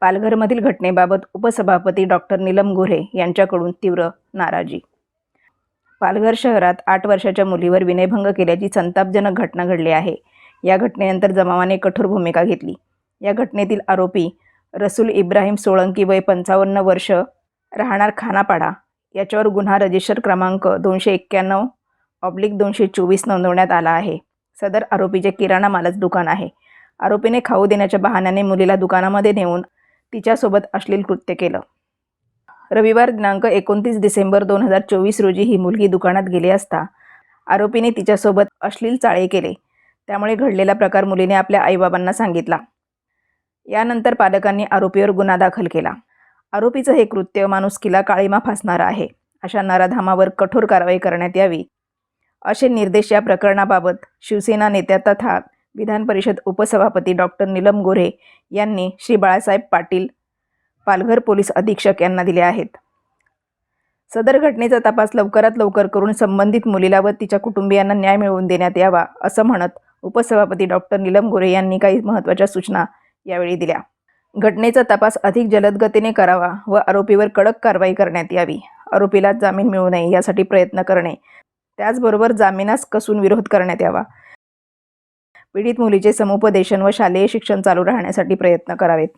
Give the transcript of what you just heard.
पालघरमधील घटनेबाबत उपसभापती डॉक्टर नीलम गोऱ्हे यांच्याकडून तीव्र नाराजी. पालघर शहरात आठ वर्षाच्या मुलीवर विनयभंग केल्याची संतापजनक घटना घडली आहे. या घटनेनंतर जमावाने कठोर भूमिका घेतली. या घटनेतील आरोपी रसूल इब्राहिम सोळंकी वय पंचावन्न वर्ष राहणार खानापाडा याच्यावर गुन्हा रजिस्टर क्रमांक दोनशे एक्क्याण्णव ऑब्लिक दोनशे चोवीस नोंदवण्यात आला आहे. सदर आरोपीचे किराणा मालच दुकान आहे. आरोपीने खाऊ देण्याच्या बहाण्याने मुलीला दुकानामध्ये नेऊन तिच्यासोबत अश्लील कृत्य केलं. रविवार दिनांक एकोणतीस डिसेंबर दोन हजार चोवीस रोजी ही मुलगी दुकानात गेली असता आरोपीने तिच्यासोबत अश्लील चाळे केले. त्यामुळे घडलेला प्रकार मुलीने आपल्या आईबाबांना सांगितला. यानंतर पालकांनी आरोपीवर गुन्हा दाखल केला. आरोपीचं हे कृत्य माणुसकीला काळीमा फासणारं आहे अशा नराधामावर कठोर कारवाई करण्यात यावी असे निर्देश या प्रकरणाबाबत शिवसेना नेत्या तथा विधान परिषद उपसभापती डॉक्टर नीलम गोऱ्हे यांनी श्री बाळासाहेब पाटील पालघर पोलीस अधीक्षक यांना दिले आहेत. सदर घटनेचा तपास लवकरात लवकर करून संबंधित मुलीला व तिच्या कुटुंबियांना न्याय मिळवून देण्यात यावा असं म्हणत उपसभापती डॉक्टर नीलम गोरे यांनी काही महत्त्वाच्या सूचना यावेळी दिल्या. घटनेचा तपास अधिक जलद गतीने करावा व आरोपीवर कडक कारवाई करण्यात यावी. आरोपीला जामीन मिळू नये यासाठी प्रयत्न करणे त्याचबरोबर जामिनास कसून विरोध करण्यात यावा. पीडित मुलीचे समुपदेशन व शालेय शिक्षण चालू राहण्यासाठी प्रयत्न करावेत.